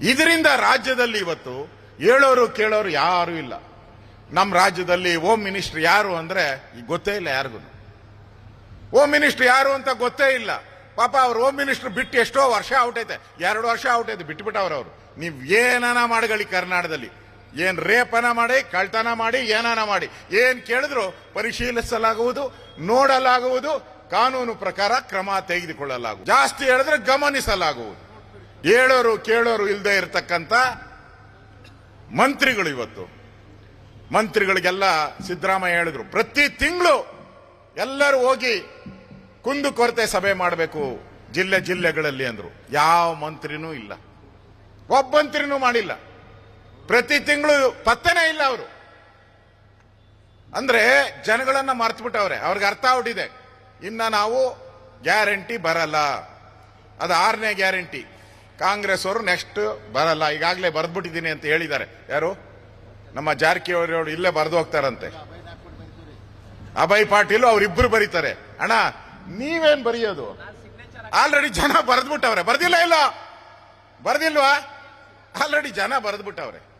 ಇದರಿಂದ ರಾಜ್ಯದಲ್ಲಿ ಇವತ್ತು ಹೇಳೋರು ಕೇಳೋರು ಯಾರು ಇಲ್ಲ. ನಮ್ಮ ರಾಜ್ಯದಲ್ಲಿ ಹೋಮ್ ಮಿನಿಸ್ಟರ್ ಯಾರು ಅಂದ್ರೆ ಗೊತ್ತೇ ಇಲ್ಲ ಯಾರಿಗೂ. ಹೋಮ್ ಮಿನಿಸ್ಟರ್ ಯಾರು ಅಂತ ಗೊತ್ತೇ ಇಲ್ಲ. ಪಾಪ ಅವ್ರು ಹೋಮ್ ಮಿನಿಸ್ಟರ್ ಬಿಟ್ಟು ಎಷ್ಟೋ ವರ್ಷ ಔಟೈತೆ ಎರಡು ವರ್ಷ ಔಟೈತೆ ಬಿಟ್ಬಿಟ್ಟವ್ರು ಅವರು. ನೀವು ಏನನ ಮಾಡಗಳಿ ಕರ್ನಾಟಕದಲ್ಲಿ. ಏನ್ ರೇಪನ ಮಾಡಿ ಕಳ್ತನ ಮಾಡಿ, ಏನಾನ ಮಾಡಿ. ಏನ್ ಕೇಳಿದ್ರು ಪರಿಶೀಲಿಸಲಾಗುವುದು, ನೋಡಲಾಗುವುದು, ಕಾನೂನು ಪ್ರಕಾರ ಕ್ರಮ ತೆಗೆದುಕೊಳ್ಳಲಾಗುವುದು. ಜಾಸ್ತಿ ಹೇಳಿದ್ರೆ ಗಮನಿಸಲಾಗುವುದು. ಹೇಳೋರು ಕೇಳೋರು ಇಲ್ಲದೆ ಇರತಕ್ಕಂಥ ಮಂತ್ರಿಗಳು ಇವತ್ತು. ಮಂತ್ರಿಗಳಿಗೆಲ್ಲ ಸಿದ್ದರಾಮಯ್ಯ ಹೇಳಿದ್ರು, ಪ್ರತಿ ತಿಂಗಳು ಎಲ್ಲರೂ ಹೋಗಿ ಕುಂದು ಕೊರತೆ ಸಭೆ ಮಾಡಬೇಕು ಜಿಲ್ಲೆ ಜಿಲ್ಲೆಗಳಲ್ಲಿ ಅಂದರು. ಯಾವ ಮಂತ್ರಿನೂ ಇಲ್ಲ. ಒಬ್ಬ ಮಂತ್ರಿನೂ ಮಾಡಿಲ್ಲ. ಪ್ರತಿ ತಿಂಗಳು ಪತ್ತನೇ ಇಲ್ಲ ಅವರು. ಅಂದ್ರೆ ಜನಗಳನ್ನ ಮರ್ತು ಬಿಟ್ಟವ್ರೆ ಅವ್ರಿಗೆ ಅರ್ಥ ಹೊಟ್ಟಿದೆ. ಇನ್ನ ನಾವು ಗ್ಯಾರಂಟಿ ಬರಲ್ಲ. ಅದು ಆರನೇ ಗ್ಯಾರಂಟಿ. ಕಾಂಗ್ರೆಸ್ ಅವರು ನೆಕ್ಸ್ಟ್ ಬರಲ್ಲ. ಈಗಾಗಲೇ ಬರೆದ್ಬಿಟ್ಟಿದ್ದೀನಿ ಅಂತ ಹೇಳಿದ್ದಾರೆ. ಯಾರು? ನಮ್ಮ ಜಾರಕಿಹೊಳಿ ಇಲ್ಲೇ ಬರೆದು ಹೋಗ್ತಾರಂತೆ. ಅಭಯ್ ಪಾಟೀಲ್ ಅವರಿಬ್ಬರು ಬರೀತಾರೆ. ಅಣ್ಣ, ನೀವೇನ್ ಬರೆಯೋದು? ಆಲ್ರೆಡಿ ಜನ ಬರೆದ್ಬಿಟ್ಟವ್ರೆ. ಬರ್ದಿಲ್ಲ ಇಲ್ಲ? ಬರ್ದಿಲ್ವಾ? ಆಲ್ರೆಡಿ ಜನ ಬರೆದ್ಬಿಟ್ಟವ್ರೆ.